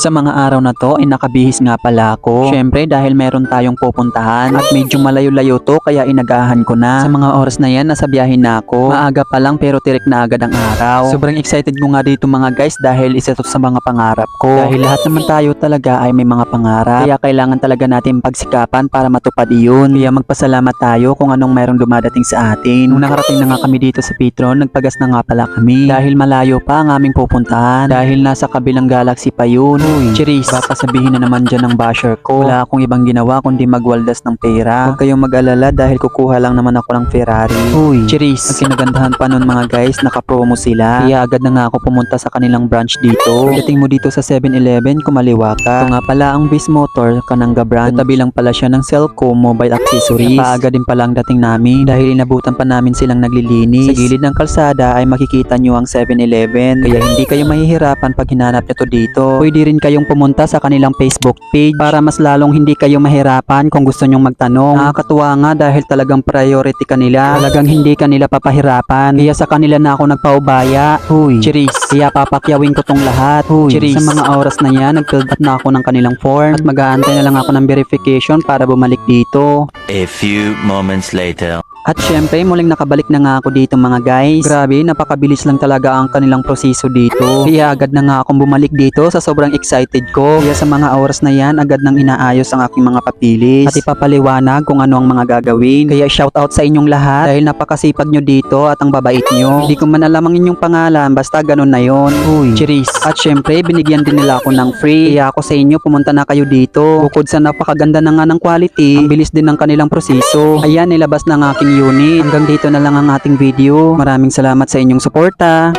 Sa mga araw na to ay nakabihis nga pala ako. Syempre dahil meron tayong pupuntahan at medyo malayo-layo to kaya inagahan ko na. Sa mga oras na yan nasa biyahe na ako. Maaga pa lang pero tirik na agad ang araw. Sobrang excited ko nga dito mga guys dahil isa to sa mga pangarap ko. Dahil lahat naman tayo talaga ay may mga pangarap. Kaya kailangan talaga natin pagsikapan para matupad iyon. Kaya magpasalamat tayo kung anong mayroong dumadating sa atin. Nung nakarating na nga kami dito sa Petron, nagpagas na nga pala kami. Dahil malayo pa ang aming pupuntahan. Dahil nasa kabilang galaxy pa yun. Uy, Cherise, baka sabihin na naman dyan ng basher ko. Wala akong ibang ginawa kundi magwaldas ng pera. Huwag kayong mag-alala dahil kukuha lang naman ako ng Ferrari. Uy, Cherise, ang kinagandahan pa nun mga guys, nakapromo sila. Kaya agad na nga ako pumunta sa kanilang branch dito. Pagdating mo dito sa 7-Eleven, kumaliwa ka. Ito nga pala ang Biz Motor, Kananga brand. Katabi lang pala siya ng Cellco Mobile Accessories. Paaga din pala ang dating namin dahil inabutan pa namin silang naglilinis. Sa gilid ng kalsada ay makikita nyo ang 7-Eleven. Kaya hindi kayo mahihirapan pag hinanap nyo to dito. Pwede rin kayong pumunta sa kanilang Facebook page para mas lalong hindi kayo mahirapan kung gusto nyong magtanong. Nakakatuwa nga dahil talagang priority kanila. Talagang hindi kanila papahirapan. Kaya sa kanila na ako nagpaubaya. Huy, Cherise. Kaya papakyawin ko tong lahat. Huy, Cherise. Sa mga oras na yan, nag-fill up na ako ng kanilang form. At mag-aantay na lang ako ng verification para bumalik dito. A few moments later. At syempre, muling nakabalik na nga ako dito mga guys. Grabe, napakabilis lang talaga ang kanilang proseso dito. Kaya agad na nga akong bumalik dito sa sobrang excited ko. Kaya sa mga oras na yan, agad nang inaayos ang aking mga papilis. At ipapaliwanag kung ano ang mga gagawin. Kaya shout out sa inyong lahat dahil napakasipag nyo dito at ang babait nyo. Hindi ko man alam ang inyong pangalan, basta ganun na yon. Uy, cheers. At syempre, binigyan din nila ako ng free. Kaya ako sa inyo, pumunta na kayo dito. Bukod sa napakaganda na nga ng quality, ang bilis din ng kanilang proseso. Ayan, nilabas na ang aking unit. Hanggang dito na lang ang ating video. Maraming salamat sa inyong suporta.